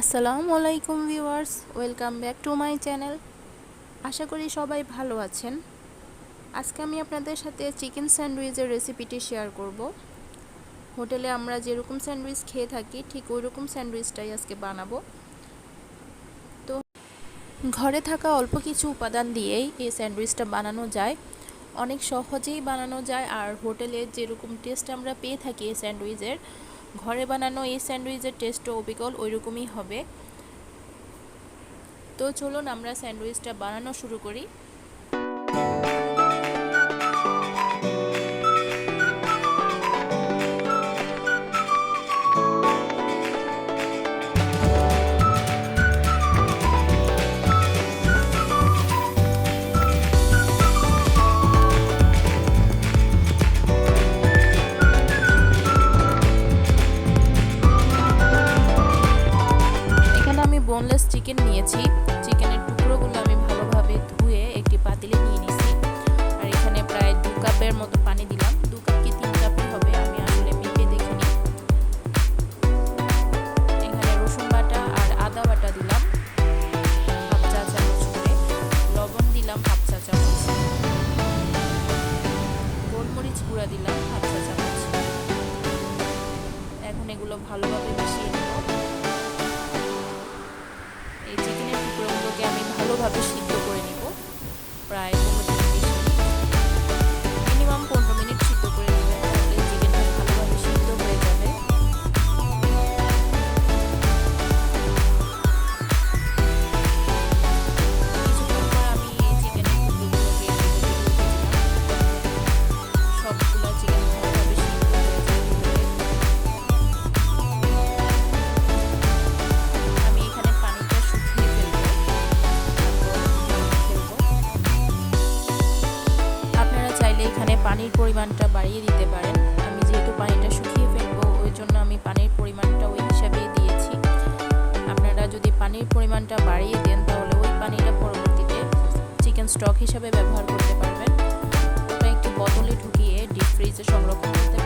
আসসালামু আলাইকুম viewers, welcome back to my channel. আশা করি সবাই ভালো আছেন। আজকে আমি আপনাদের সাথে চিকেন স্যান্ডউইচের রেসিপিটি শেয়ার করব। হোটেলে আমরা যেরকম স্যান্ডউইচ খেয়ে থাকি, ঠিক ওই রকম স্যান্ডউইচটাই আজকে বানাবো। তো ঘরে থাকা অল্প কিছু উপাদান দিয়েই এই স্যান্ডউইচটা বানানো যায়। অনেক সহজেই বানানো যায়, আর হোটেলে যেরকম টেস্ট আমরা পেয়ে থাকি এই স্যান্ডউইচের ঘরে বানানো এই স্যান্ডউইচের টেস্টও অবিকল ওইরকমই হবে। তো চলুন আমরা স্যান্ডউইচটা বানানো শুরু করি। ভালোভাবে সিদ্ধ করে নিব। প্রায় স্টক হিসাবে ব্যবহার করতে পারবেন। একটি বোতলে ঢুকিয়ে ডিপ ফ্রিজে সংরক্ষণ করতে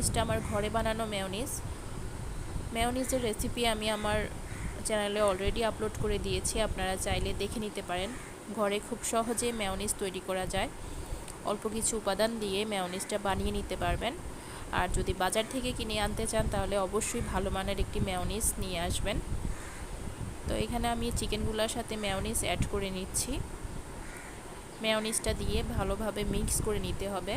মেয়নিজটা আমার ঘরে বানানো মেয়নিজ মেয়নিজের রেসিপি আমি আমার চ্যানেলে অলরেডি আপলোড করে দিয়েছি, আপনারা চাইলে দেখে নিতে পারেন। ঘরে খুব সহজে মেয়নিজ তৈরি করা যায়। অল্প কিছু উপাদান দিয়ে মেয়নিজটা বানিয়ে নিতে পারবেন। আর যদি বাজার থেকে কিনে আনতে চান, তাহলে অবশ্যই ভালো মানের একটি মেয়নিজ নিয়ে আসবেন। তো এখানে আমি চিকেনগুলোর সাথে মেয়নিজ অ্যাড করে নিচ্ছি। মেয়নিজটা দিয়ে ভালোভাবে মিক্স করে নিতে হবে।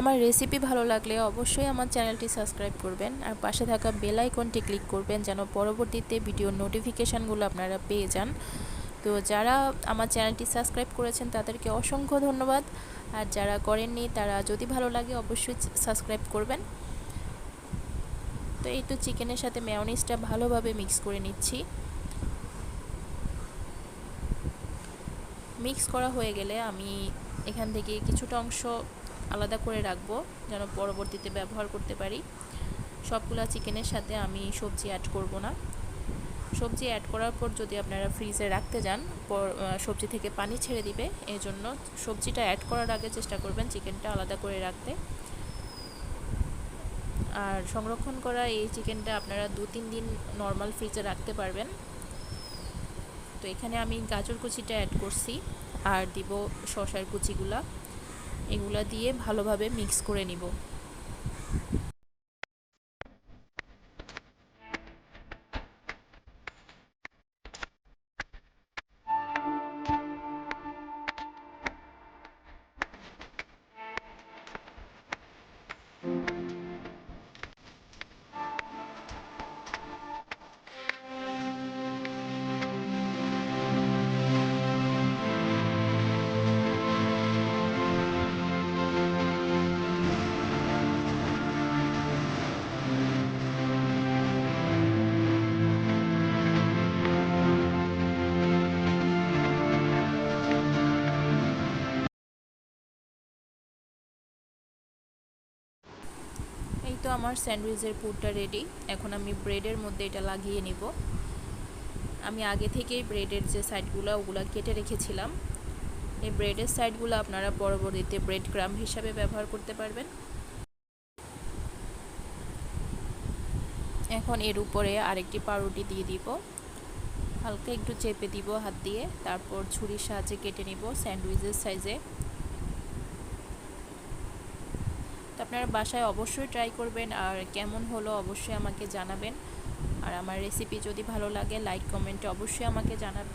আমার রেসিপি ভালো লাগলে অবশ্যই আমার চ্যানেলটি সাবস্ক্রাইব করবেন আর পাশে থাকা বেল আইকনটি ক্লিক করবেন যেন পরবর্তীতে ভিডিওর নোটিফিকেশানগুলো আপনারা পেয়ে যান। তো যারা আমার চ্যানেলটি সাবস্ক্রাইব করেছেন তাদেরকে অসংখ্য ধন্যবাদ। আর যারা করেননি তারা যদি ভালো লাগে অবশ্যই সাবস্ক্রাইব করবেন। তো এই তো চিকেনের সাথে মেয়নিজটা ভালোভাবে মিক্স করে নিচ্ছি। মিক্স করা হয়ে গেলে আমি এখান থেকে কিছুটা অংশ আলাদা করে রাখব, যেন পরবর্তীতে ব্যবহার করতে পারি। সবগুলা চিকেনের সাথে আমি সবজি অ্যাড করব না। সবজি অ্যাড করার পর যদি আপনারা ফ্রিজে রাখতে যান সবজি থেকে পানি ছেড়ে দিবে এই জন্য সবজিটা অ্যাড করার আগে চেষ্টা করবেন চিকেনটা আলাদা করে রাখতে। আর সংরক্ষণ করা এই চিকেনটা আপনারা দু তিন দিন নর্মাল ফ্রিজে রাখতে পারবেন। তো এখানে আমি গাজর কুচিটা অ্যাড করছি, আর দিব শশার কুচিগুলা। এগুলা দিয়ে ভালোভাবে মিক্স করে নিব। তো আমার স্যান্ডউইচের পুরটা রেডি এখন আমি ব্রেডের মধ্যে এটা লাগিয়ে নিব। আমি আগে থেকেই ব্রেডের যে সাইডগুলো ওগুলো কেটে রেখেছিলাম। এই ব্রেডের সাইডগুলো আপনারা পরবর্তীতে ব্রেড ক্রাম হিসাবে ব্যবহার করতে পারবেন। এখন এর উপরে আরেকটি পাউরুটি দিয়ে দিব। হালকা একটু চেপে দিব হাত দিয়ে। তারপর ছুরির সাহায্যে কেটে নিব স্যান্ডউইচের সাইজে। তো আপনারা বাসায় অবশ্যই ট্রাই করবেন আর কেমন হলো অবশ্যই আমাকে জানাবেন। আর আমার রেসিপি যদি ভালো লাগে লাইক কমেন্টে অবশ্যই আমাকে জানাবেন।